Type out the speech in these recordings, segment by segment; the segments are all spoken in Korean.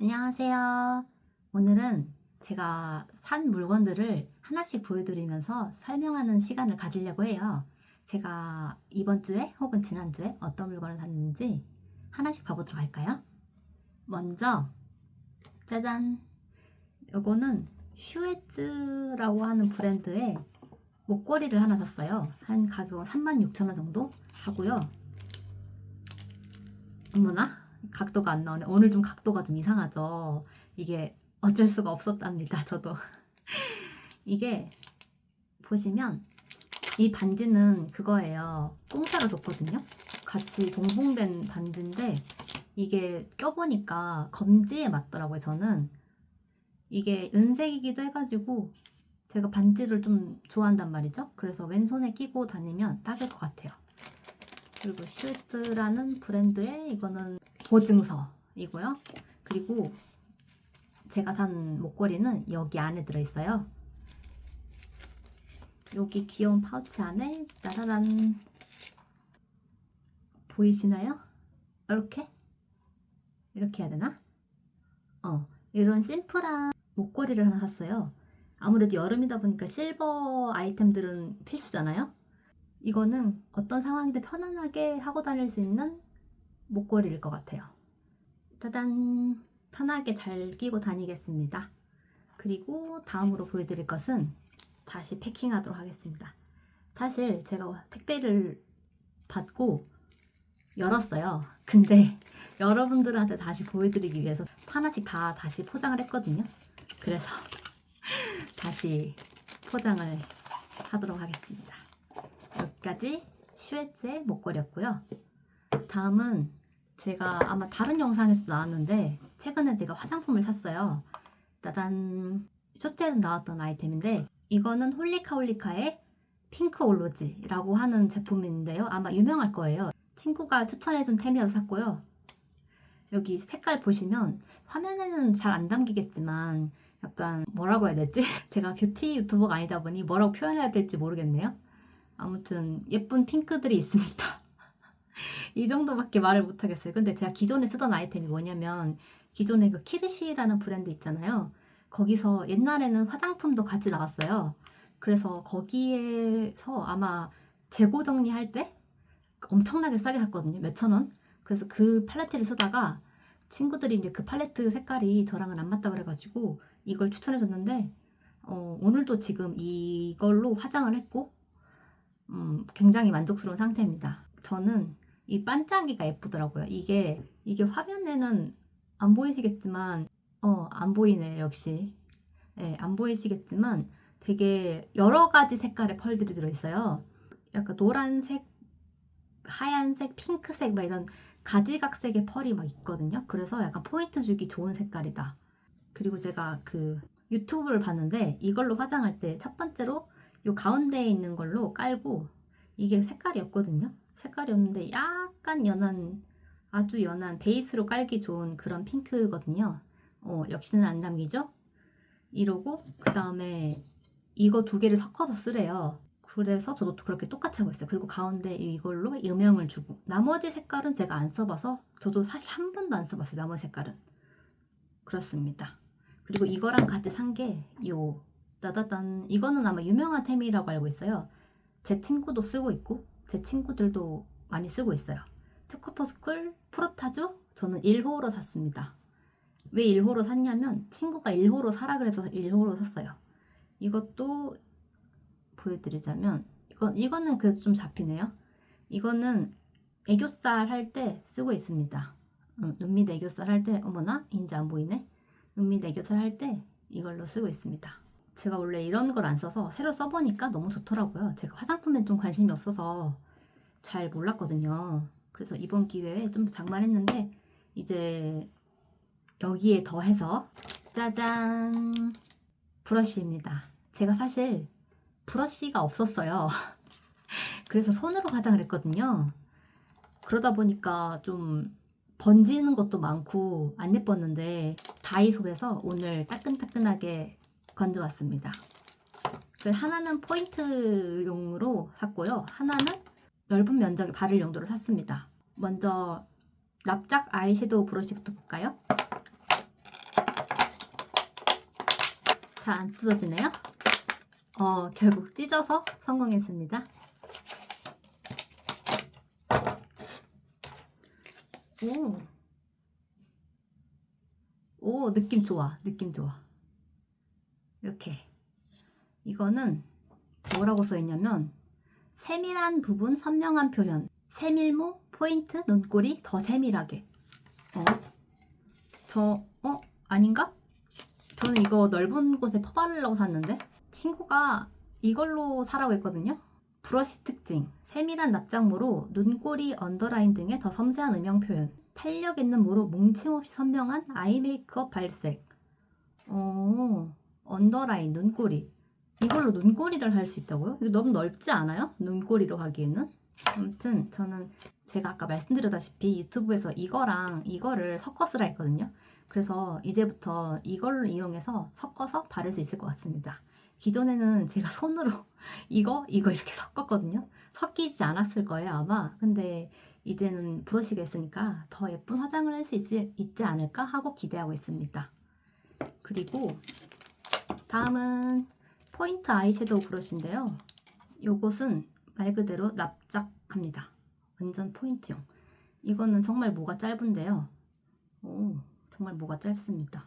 안녕하세요. 오늘은 제가 산 물건들을 하나씩 보여드리면서 설명하는 시간을 가지려고 해요. 제가 이번 주에 혹은 지난주에 어떤 물건을 샀는지 하나씩 봐보도록 할까요? 먼저, 짜잔! 요거는 슈에츠라고 하는 브랜드의 목걸이를 하나 샀어요. 한 가격은 36,000원 정도 하고요. 어머나? 각도가 안 나오네. 오늘 좀 각도가 좀 이상하죠. 이게 어쩔 수가 없었답니다. 저도. 이게 보시면 이 반지는 그거예요. 공짜로 줬거든요. 같이 동봉된 반지인데 이게 껴보니까 검지에 맞더라고요. 저는 이게 은색이기도 해가지고 제가 반지를 좀 좋아한단 말이죠. 그래서 왼손에 끼고 다니면 딱일 것 같아요. 그리고 슈트라는 브랜드의 이거는 보증서이고요. 그리고 제가 산 목걸이는 여기 안에 들어있어요. 여기 귀여운 파우치 안에 따라란 보이시나요? 이렇게? 이렇게 해야 되나? 어, 이런 심플한 목걸이를 하나 샀어요. 아무래도 여름이다 보니까 실버 아이템들은 필수잖아요. 이거는 어떤 상황이든 편안하게 하고 다닐 수 있는 목걸이일 것 같아요. 짜잔! 편하게 잘 끼고 다니겠습니다. 그리고 다음으로 보여드릴 것은 다시 패킹하도록 하겠습니다. 사실 제가 택배를 받고 열었어요. 근데 여러분들한테 다시 보여드리기 위해서 하나씩 다 다시 포장을 했거든요. 그래서 다시 포장을 하도록 하겠습니다. 여기까지 슈에츠의 목걸이였고요. 다음은 제가 아마 다른 영상에서 나왔는데 최근에 제가 화장품을 샀어요. 따단 쇼트에서 나왔던 아이템인데 이거는 홀리카홀리카의 핑크 올로지라고 하는 제품인데요. 아마 유명할 거예요. 친구가 추천해준 템이어서 샀고요. 여기 색깔 보시면 화면에는 잘 안 담기겠지만 약간 뭐라고 해야 되지? 제가 뷰티 유튜버가 아니다 보니 뭐라고 표현해야 될지 모르겠네요. 아무튼 예쁜 핑크들이 있습니다. 이 정도밖에 말을 못하겠어요. 근데 제가 기존에 쓰던 아이템이 뭐냐면 기존에 그 키르시라는 브랜드 있잖아요. 거기서 옛날에는 화장품도 같이 나왔어요. 그래서 거기에서 아마 재고 정리할 때 엄청나게 싸게 샀거든요. 몇천 원. 그래서 그 팔레트를 쓰다가 친구들이 이제 그 팔레트 색깔이 저랑은 안 맞다 그래가지고 이걸 추천해줬는데 어, 오늘도 지금 이걸로 화장을 했고 음, 굉장히 만족스러운 상태입니다. 저는 이 반짝이가 예쁘더라고요. 이게 이게 화면에는 안 보이시겠지만 어, 안 보이네 역시. 예, 안 보이시겠지만 되게 여러 가지 색깔의 펄들이 들어있어요. 약간 노란색, 하얀색, 핑크색 막 이런 가지각색의 펄이 막 있거든요. 그래서 약간 포인트 주기 좋은 색깔이다. 그리고 제가 그 유튜브를 봤는데 이걸로 화장할 때 첫 번째로 요 가운데에 있는 걸로 깔고 이게 색깔이 없거든요. 색깔이 없는데 약간 연한 아주 연한 베이스로 깔기 좋은 그런 핑크거든요. 어, 역시는 안 담기죠? 이러고 그 다음에 이거 두 개를 섞어서 쓰래요. 그래서 저도 그렇게 똑같이 하고 있어요. 그리고 가운데 이걸로 음영을 주고 나머지 색깔은 제가 안 써봐서 저도 사실 한 번도 안 써봤어요. 나머지 색깔은 그렇습니다. 그리고 이거랑 같이 산 게 요 따다단 이거는 아마 유명한 템이라고 알고 있어요. 제 친구도 쓰고 있고 제 친구들도 많이 쓰고 있어요. 투커퍼스쿨 프로타주 저는 1호로 샀습니다. 왜 1호로 샀냐면 친구가 1호로 사라 그래서 1호로 샀어요. 이것도 보여드리자면 이건 이거는 그래도 좀 잡히네요. 이거는 애교살 할 때 쓰고 있습니다. 응, 눈밑 애교살 할 때 어머나 인지 안 보이네. 눈밑 애교살 할 때 이걸로 쓰고 있습니다. 제가 원래 이런 걸 안 써서 새로 써보니까 너무 좋더라고요. 제가 화장품에 좀 관심이 없어서 잘 몰랐거든요. 그래서 이번 기회에 좀 장만했는데 이제 여기에 더해서 짜잔 브러쉬입니다. 제가 사실 브러쉬가 없었어요. 그래서 손으로 화장을 했거든요. 그러다 보니까 좀 번지는 것도 많고 안 예뻤는데 다이소에서 오늘 따끈따끈하게 건져왔습니다. 그 하나는 포인트용으로 샀고요. 하나는 넓은 면적의 바를 용도로 샀습니다. 먼저 납작 아이섀도우 브러쉬부터 볼까요? 잘 안 뜯어지네요. 어, 결국 찢어서 성공했습니다. 오. 오, 느낌 좋아. 느낌 좋아. 이렇게. 이거는 뭐라고 써 있냐면 세밀한 부분 선명한 표현. 세밀모 포인트 눈꼬리 더 세밀하게. 어? 저 어? 아닌가? 저는 이거 넓은 곳에 퍼바르려고 샀는데 친구가 이걸로 사라고 했거든요. 브러쉬 특징 세밀한 납작모로 눈꼬리, 언더라인 등의 더 섬세한 음영 표현 탄력 있는 모로 뭉침 없이 선명한 아이 메이크업 발색 어, 언더라인, 눈꼬리 이걸로 눈꼬리를 할 수 있다고요? 이거 너무 넓지 않아요? 눈꼬리로 하기에는 아무튼 저는 제가 아까 말씀드렸다시피 유튜브에서 이거랑 이거를 섞어 쓰라 했거든요. 그래서 이제부터 이걸로 이용해서 섞어서 바를 수 있을 것 같습니다. 기존에는 제가 손으로 이거, 이거 이렇게 섞었거든요. 섞이지 않았을 거예요, 아마. 근데 이제는 브러쉬가 있으니까 더 예쁜 화장을 할 수 있지 않을까 하고 기대하고 있습니다. 그리고 다음은 포인트 아이섀도우 브러쉬인데요. 요것은 말 그대로 납작합니다. 완전 포인트용. 이거는 정말 모가 짧은데요. 오, 정말 모가 짧습니다.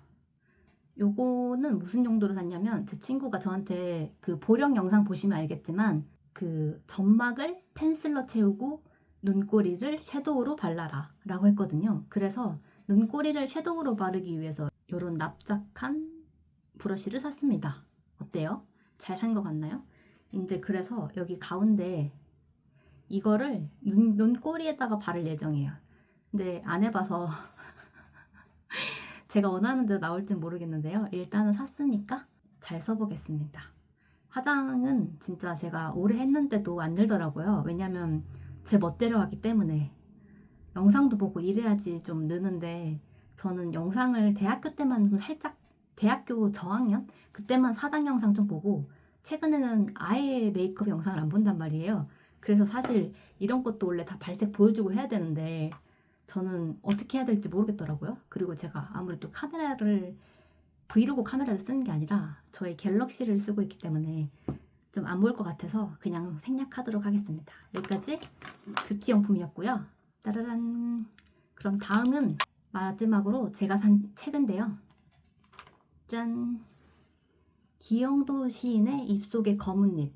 요거는 무슨 용도로 샀냐면 제 친구가 저한테 그 보령 영상 보시면 알겠지만 그 점막을 펜슬로 채우고 눈꼬리를 섀도우로 발라라 라고 했거든요. 그래서 눈꼬리를 섀도우로 바르기 위해서 요런 납작한 브러쉬를 샀습니다. 어때요? 잘 산 것 같나요? 이제 그래서 여기 가운데 이거를 눈, 눈꼬리에다가 바를 예정이에요. 근데 안 해봐서 제가 원하는 대로 나올진 모르겠는데요. 일단은 샀으니까 잘 써보겠습니다. 화장은 진짜 제가 오래 했는데도 안 늘더라고요. 왜냐면 제 멋대로 하기 때문에 영상도 보고 이래야지 좀 느는데 저는 영상을 대학교 때만 좀 살짝 대학교 저학년 그때만 화장 영상 좀 보고 최근에는 아예 메이크업 영상을 안 본단 말이에요. 그래서 사실 이런 것도 원래 다 발색 보여주고 해야 되는데 저는 어떻게 해야 될지 모르겠더라고요. 그리고 제가 아무래도 카메라를 브이로그 카메라를 쓰는 게 아니라 저의 갤럭시를 쓰고 있기 때문에 좀 안 보일 것 같아서 그냥 생략하도록 하겠습니다. 여기까지 뷰티 용품이었고요. 따라란. 그럼 다음은 마지막으로 제가 산 책인데요. 짠. 기영도 시인의 입속의 검은잎.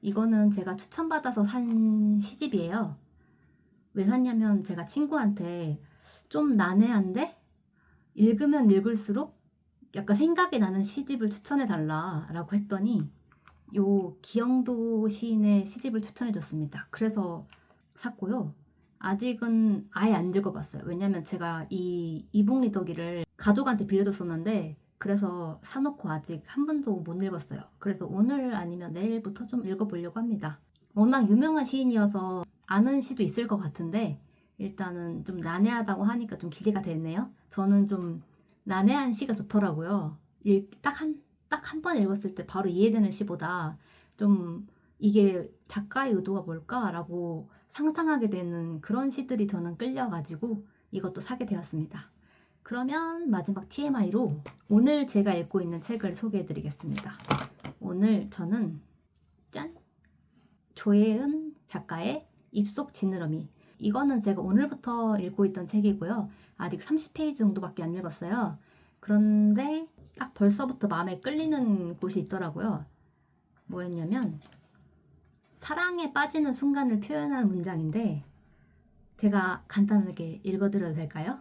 이거는 제가 추천받아서 산 시집이에요. 왜 샀냐면 제가 친구한테 좀 난해한데 읽으면 읽을수록 약간 생각이 나는 시집을 추천해 달라라고 했더니 요 기영도 시인의 시집을 추천해 줬습니다. 그래서 샀고요. 아직은 아예 안 읽어봤어요. 왜냐면 제가 이 이북 리더기를 가족한테 빌려줬었는데 그래서 사놓고 아직 한 번도 못 읽었어요. 그래서 오늘 아니면 내일부터 좀 읽어보려고 합니다. 워낙 유명한 시인이어서 아는 시도 있을 것 같은데 일단은 좀 난해하다고 하니까 좀 기대가 되네요. 저는 좀 난해한 시가 좋더라고요. 딱 한 딱 한 번 읽었을 때 바로 이해되는 시보다 좀 이게 작가의 의도가 뭘까라고 상상하게 되는 그런 시들이 저는 끌려가지고 이것도 사게 되었습니다. 그러면 마지막 TMI로 오늘 제가 읽고 있는 책을 소개해 드리겠습니다. 오늘 저는 짠! 조혜은 작가의 입속 지느러미. 이거는 제가 오늘부터 읽고 있던 책이고요. 아직 30페이지 정도밖에 안 읽었어요. 그런데 딱 벌써부터 마음에 끌리는 곳이 있더라고요. 뭐였냐면 사랑에 빠지는 순간을 표현한 문장인데 제가 간단하게 읽어드려도 될까요?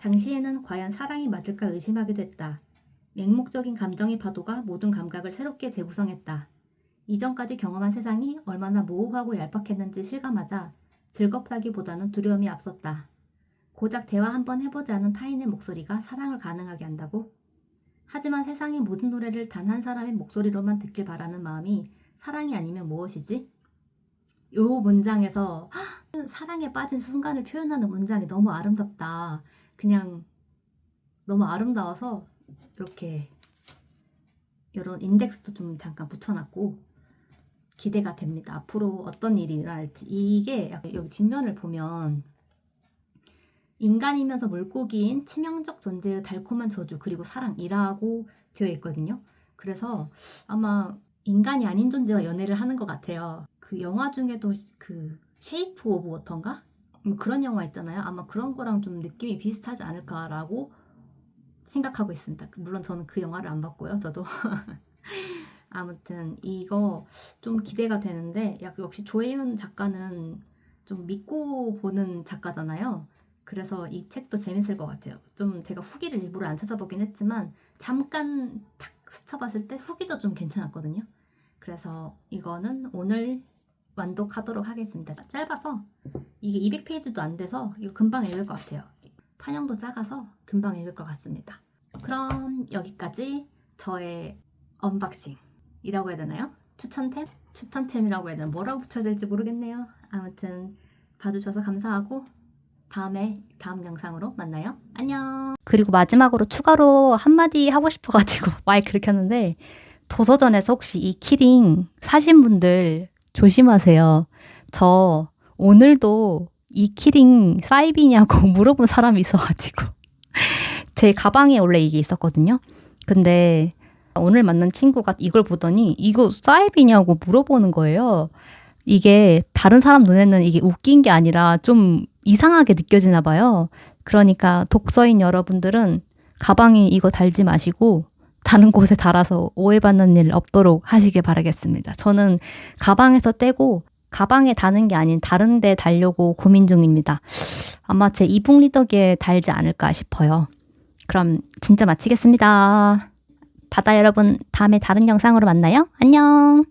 당시에는 과연 사랑이 맞을까 의심하게 됐다. 맹목적인 감정의 파도가 모든 감각을 새롭게 재구성했다. 이전까지 경험한 세상이 얼마나 모호하고 얄팍했는지 실감하자 즐겁다기보다는 두려움이 앞섰다. 고작 대화 한 번 해보지 않은 타인의 목소리가 사랑을 가능하게 한다고? 하지만 세상의 모든 노래를 단 한 사람의 목소리로만 듣길 바라는 마음이 사랑이 아니면 무엇이지? 요 문장에서 헉, 사랑에 빠진 순간을 표현하는 문장이 너무 아름답다. 그냥 너무 아름다워서 이렇게 이런 인덱스도 좀 잠깐 붙여놨고 기대가 됩니다. 앞으로 어떤 일이 일어날지 이게 여기 뒷면을 보면 인간이면서 물고기인 치명적 존재의 달콤한 저주 그리고 사랑이라고 되어 있거든요. 그래서 아마 인간이 아닌 존재와 연애를 하는 것 같아요. 그 영화 중에도 그 쉐이프 오브 워터인가? 뭐 그런 영화 있잖아요. 아마 그런 거랑 좀 느낌이 비슷하지 않을까라고 생각하고 있습니다. 물론 저는 그 영화를 안 봤고요. 저도. 아무튼 이거 좀 기대가 되는데 약- 역시 조혜은 작가는 좀 믿고 보는 작가잖아요. 그래서 이 책도 재밌을 것 같아요. 좀 제가 후기를 일부러 안 찾아보긴 했지만 잠깐 탁 스쳐봤을 때 후기도 좀 괜찮았거든요. 그래서 이거는 오늘 완독하도록 하겠습니다. 짧아서 이게 200페이지도 안 돼서 이거 금방 읽을 것 같아요. 판형도 작아서 금방 읽을 것 같습니다. 그럼 여기까지 저의 언박싱이라고 해야 되나요? 추천템? 추천템이라고 해야 되나? 뭐라고 붙여야 될지 모르겠네요. 아무튼 봐주셔서 감사하고 다음에 다음 영상으로 만나요. 안녕. 그리고 마지막으로 추가로 한마디 하고 싶어가지고 마이크를 켰는데 도서전에서 혹시 이 키링 사신 분들 조심하세요. 저 오늘도 이 키링 사이비냐고 물어본 사람이 있어가지고 제 가방에 원래 이게 있었거든요. 근데 오늘 만난 친구가 이걸 보더니 이거 사이비냐고 물어보는 거예요. 이게 다른 사람 눈에는 이게 웃긴 게 아니라 좀 이상하게 느껴지나 봐요. 그러니까 독서인 여러분들은 가방에 이거 달지 마시고 다른 곳에 달아서 오해받는 일 없도록 하시길 바라겠습니다. 저는 가방에서 떼고 가방에 다는 게 아닌 다른 데 달려고 고민 중입니다. 아마 제 이북 리더기에 달지 않을까 싶어요. 그럼 진짜 마치겠습니다. 바다 여러분, 다음에 다른 영상으로 만나요. 안녕!